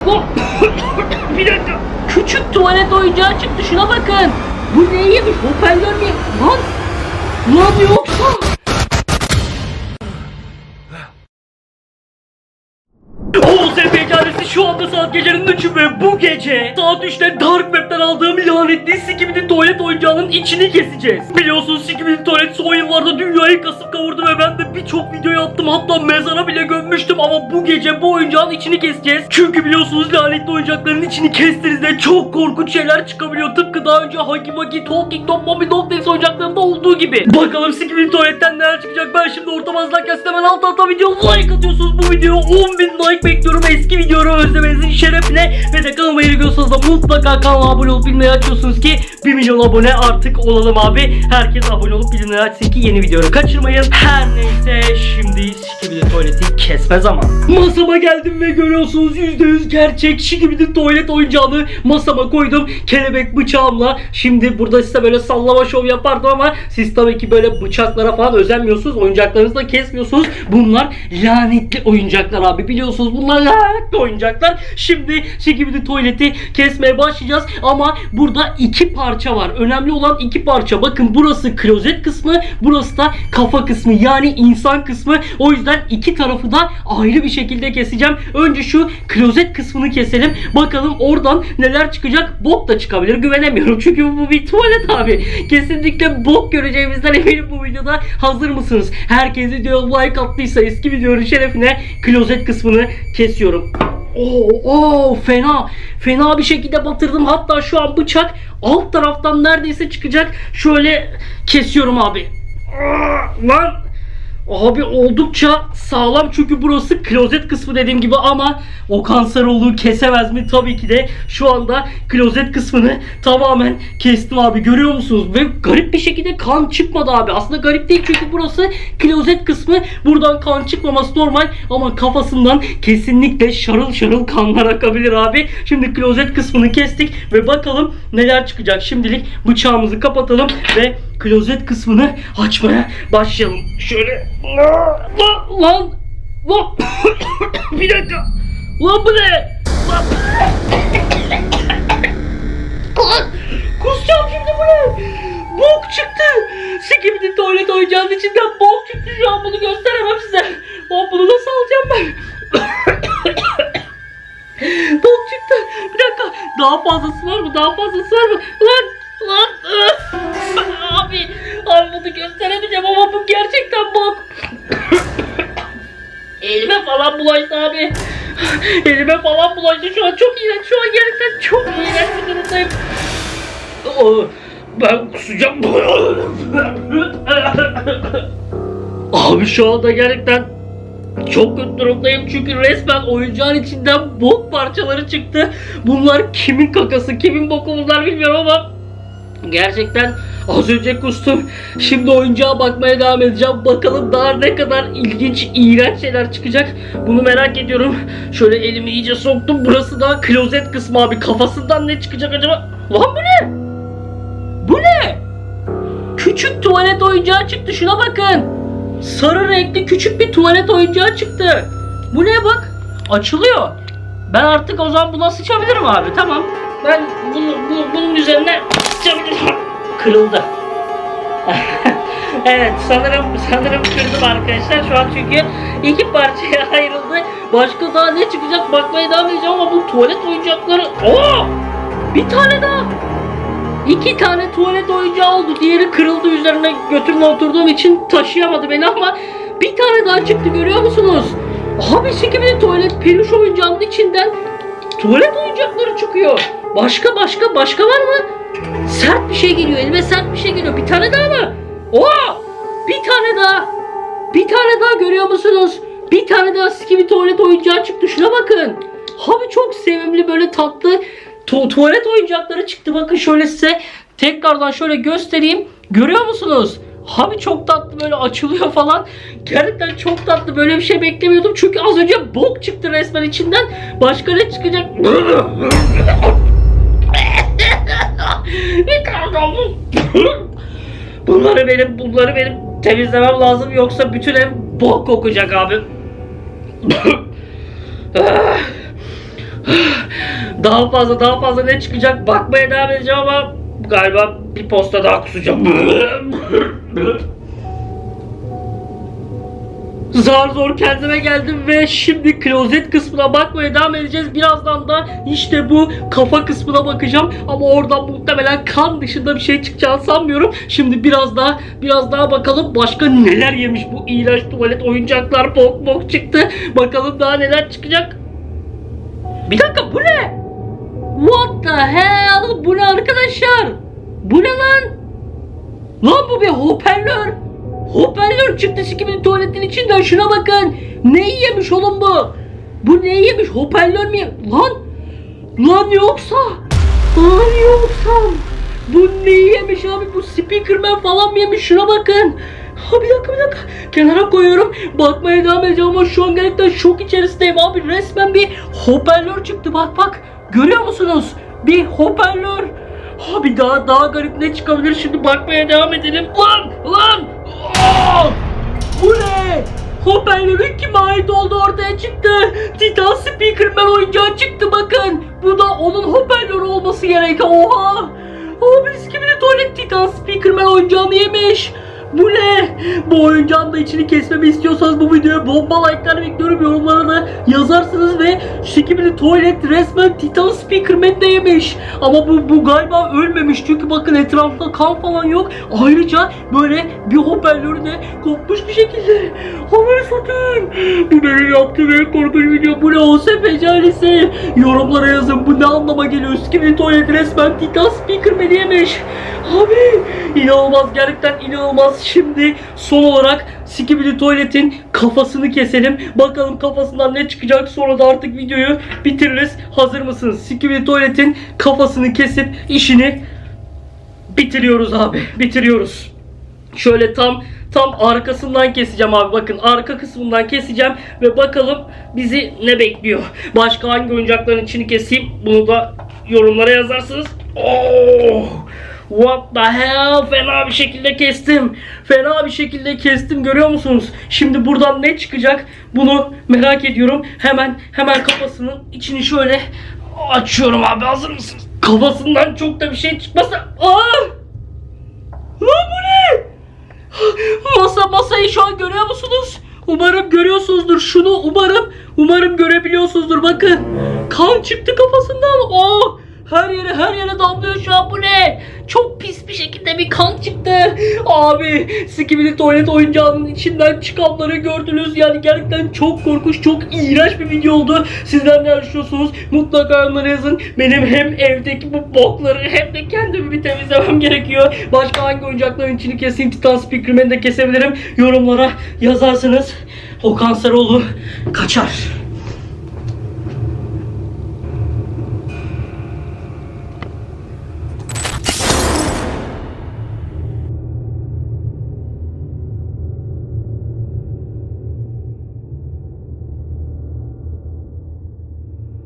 Bir dakika. Küçük tuvalet oyuncağı çıktı şuna bakın. Bu ne yemiş? Hoparlör mi? Lan! Lan yoksa... şu anda saat gecenin 3'ü ve bu gece saat 3'te Dark Web'den aldığım lanetli Skibidi tuvalet oyuncağının içini keseceğiz. Biliyorsunuz Skibidi tuvalet son yıllarda dünyayı kasıp kavurdu ve ben de birçok video yaptım hatta mezara bile gömmüştüm ama bu gece bu oyuncağın içini keseceğiz. Çünkü biliyorsunuz lanetli oyuncakların içini kestiğinizde çok korkunç şeyler çıkabiliyor. Tıpkı daha önce Hagi Wagi, Talking Tom, Bobby Dog Days oyuncaklarında olduğu gibi. Bakalım Skibidi tuvaletten neler çıkacak ben şimdi orta bazlarken size hemen alt alta video like atıyorsunuz bu videoya 10.000 like bekliyorum eski videoları özlemenizin şerefine ve de kanalıma yeni görüyorsanız da mutlaka kanalıma abone olup bilmeyi açıyorsunuz ki 1 milyon abone artık olalım abi. Herkes abone olup bildirimleri açsın ki yeni videoları kaçırmayın. Her neyse şimdi Skibidi tuvaleti kesme zamanı masama geldim ve görüyorsunuz %100 gerçek. Skibidi tuvalet oyuncağını masama koydum. Kelebek bıçağımla. Şimdi burada size böyle sallama şov yapardım ama siz tabii ki böyle bıçaklara falan özenmiyorsunuz. Oyuncaklarınızı da kesmiyorsunuz. Bunlar lanetli oyuncaklar abi biliyorsunuz. Bunlar lanetli oyuncaklar şimdi Skibidi tuvaleti kesmeye başlayacağız. Ama burada iki parça var. Önemli olan iki parça. Bakın burası klozet kısmı burası da kafa kısmı yani insan kısmı. O yüzden iki tarafı da ayrı bir şekilde keseceğim. Önce şu klozet kısmını keselim. Bakalım oradan neler çıkacak? Bok da çıkabilir. Güvenemiyorum. Çünkü bu bir tuvalet abi. Kesinlikle bok göreceğimizden eminim bu videoda. Hazır mısınız? Herkes videoya like attıysa eski videonun şerefine klozet kısmını kesiyorum Oo, oo fena. Fena bir şekilde batırdım. Hatta şu an bıçak alt taraftan neredeyse çıkacak. Şöyle kesiyorum abi. Lan Abi oldukça sağlam çünkü burası klozet kısmı dediğim gibi ama o kanseroğlu kesemez mi? Tabii ki de şu anda klozet kısmını tamamen kestim abi görüyor musunuz? Ve garip bir şekilde kan çıkmadı abi. Aslında garip değil çünkü burası klozet kısmı. Buradan kan çıkmaması normal ama kafasından kesinlikle şarıl şarıl kanlar akabilir abi. Şimdi klozet kısmını kestik ve bakalım neler çıkacak. Şimdilik bıçağımızı kapatalım ve klozet kısmını açmaya başlayalım. Şöyle. Lan lan. Lan bir dakika. Lan bu ne? Lan. Kusacağım şimdi bu ne? Bok çıktı. Sikimdin tuvalet oyuncağının içinden bok çıktı şu an. Bunu gösteremem size. Lan bunu nasıl alacağım ben? Bok çıktı. Bir dakika. Daha fazlası var mı? Daha fazlası var mı falan bulaştı abi. Elime falan bulaştı. Şu an çok iğrenç. Şu an gerçekten çok iğrenç bir durumdayım. Ben kusacağım. Abi şu anda gerçekten çok kötü durumdayım çünkü resmen oyuncağın içinden bok parçaları çıktı. Bunlar kimin kakası, kimin boku bunlar bilmiyorum ama Gerçekten az önce kustum. Şimdi oyuncağa bakmaya devam edeceğim. Bakalım daha ne kadar ilginç, iğrenç şeyler çıkacak. Bunu merak ediyorum. Şöyle elimi iyice soktum. Burası da klozet kısmı abi. Kafasından ne çıkacak acaba? Lan bu ne? Bu ne? Küçük tuvalet oyuncağı çıktı. Şuna bakın. Sarı renkli küçük bir tuvalet oyuncağı çıktı. Bu ne bak? Açılıyor. Ben artık o zaman buna sıçabilirim abi. Tamam. Ben bunu, bu- bunun üzerine. Kırıldı. evet sanırım sanırım kırdım arkadaşlar şu an çünkü iki parçaya ayrıldı. Başka daha ne çıkacak bakmaya devam edeceğim ama bu tuvalet oyuncakları... Oo! Bir tane daha. İki tane tuvalet oyuncağı oldu. Diğeri kırıldı üzerine götümle oturduğum için taşıyamadı beni ama bir tane daha çıktı görüyor musunuz? Abi sikimde tuvalet peluş oyuncağının içinden tuvalet oyuncakları çıkıyor. Başka başka başka var mı? Sert bir şey geliyor. Elime sert bir şey geliyor. Bir tane daha mı? Oha! Bir tane daha. Bir tane daha görüyor musunuz? Bir tane daha skimi tuvalet oyuncağı çıktı. Şuna bakın. Abi çok sevimli böyle tatlı tu- tuvalet oyuncakları çıktı. Bakın şöyle size tekrardan şöyle göstereyim. Görüyor musunuz? Abi çok tatlı böyle açılıyor falan. Gerçekten çok tatlı böyle bir şey beklemiyordum. Çünkü az önce bok çıktı resmen içinden. Başka ne çıkacak? Bunları benim bunları benim temizlemem lazım yoksa bütün ev bok kokacak abi. Daha fazla daha fazla ne çıkacak bakmaya devam edeceğim ama galiba bir posta daha kusacağım. Zar zor kendime geldim ve şimdi klozet kısmına bakmaya devam edeceğiz. Birazdan da işte bu kafa kısmına bakacağım. Ama oradan muhtemelen kan dışında bir şey çıkacağını sanmıyorum. Şimdi biraz daha biraz daha bakalım başka neler yemiş bu iğrenç tuvalet oyuncaklar bok bok çıktı. Bakalım daha neler çıkacak. Bir dakika bu ne? What the hell? Bu ne arkadaşlar? Bu ne lan? Lan bu bir hoparlör. Hoparlör çıktı sikimin tuvaletin içinden şuna bakın. Ne yemiş oğlum bu? Bu ne yemiş? Hoparlör mü? Lan! Lan yoksa? Lan yoksa? Bu ne yemiş abi? Bu speakerman falan mı yemiş? Şuna bakın. Ha bir dakika bir dakika. Kenara koyuyorum. Bakmaya devam edeceğim ama şu an gerçekten şok içerisindeyim abi. Resmen bir hoparlör çıktı. Bak bak. Görüyor musunuz? Bir hoparlör. Abi daha daha garip ne çıkabilir şimdi bakmaya devam edelim. Lan lan. Aa! Bu ne? Hoparlörün kime ait olduğu ortaya çıktı. Titan Speakerman oyuncağı çıktı bakın. Bu da onun hoparlörü olması gerek. Oha. Abi skibidi tuvalet Titan Speakerman oyuncağını yemiş. Bu ne? Bu oyuncağın da içini kesmemi istiyorsanız bu videoya bomba like'lar bekliyorum. Yorumlara da yazarsınız ve Skibidi Tuvalet resmen Titan Speakerman de yemiş. Ama bu, bu galiba ölmemiş çünkü bakın etrafta kan falan yok. Ayrıca böyle bir hoparlörü de kopmuş bir şekilde. Haber satın. Bu benim yaptığım en korkunç video. Bu ne olsa fecalisi. Yorumlara yazın bu ne anlama geliyor. Skibidi Tuvalet resmen Titan Speakerman yemiş. Abi inanılmaz gerçekten inanılmaz. Şimdi son olarak Skibidi Tuvalet'in kafasını keselim. Bakalım kafasından ne çıkacak. Sonra da artık videoyu bitiririz. Hazır mısınız? Skibidi Tuvalet'in kafasını kesip işini bitiriyoruz abi. Bitiriyoruz. Şöyle tam tam arkasından keseceğim abi. Bakın arka kısmından keseceğim ve bakalım bizi ne bekliyor. Başka hangi oyuncakların içini keseyim? Bunu da yorumlara yazarsınız. Oh! What the hell? Fena bir şekilde kestim. Fena bir şekilde kestim. Görüyor musunuz? Şimdi buradan ne çıkacak? Bunu merak ediyorum. Hemen hemen kafasının içini şöyle açıyorum abi. Hazır mısınız? Kafasından çok da bir şey çıkmasa. Aa! Lan bu ne? Masa masayı şu an görüyor musunuz? Umarım görüyorsunuzdur şunu umarım Skibidi tuvalet oyuncağının içinden çıkanları gördünüz. Yani gerçekten çok korkunç, çok iğrenç bir video oldu. Sizler ne düşünüyorsunuz? Mutlaka yorumlara yazın. Benim hem evdeki bu bokları hem de kendimi bir temizlemem gerekiyor. Başka hangi oyuncakların içini keseyim? Titan Speakerman'i de kesebilirim. Yorumlara yazarsınız. O kanseroğlu kaçar.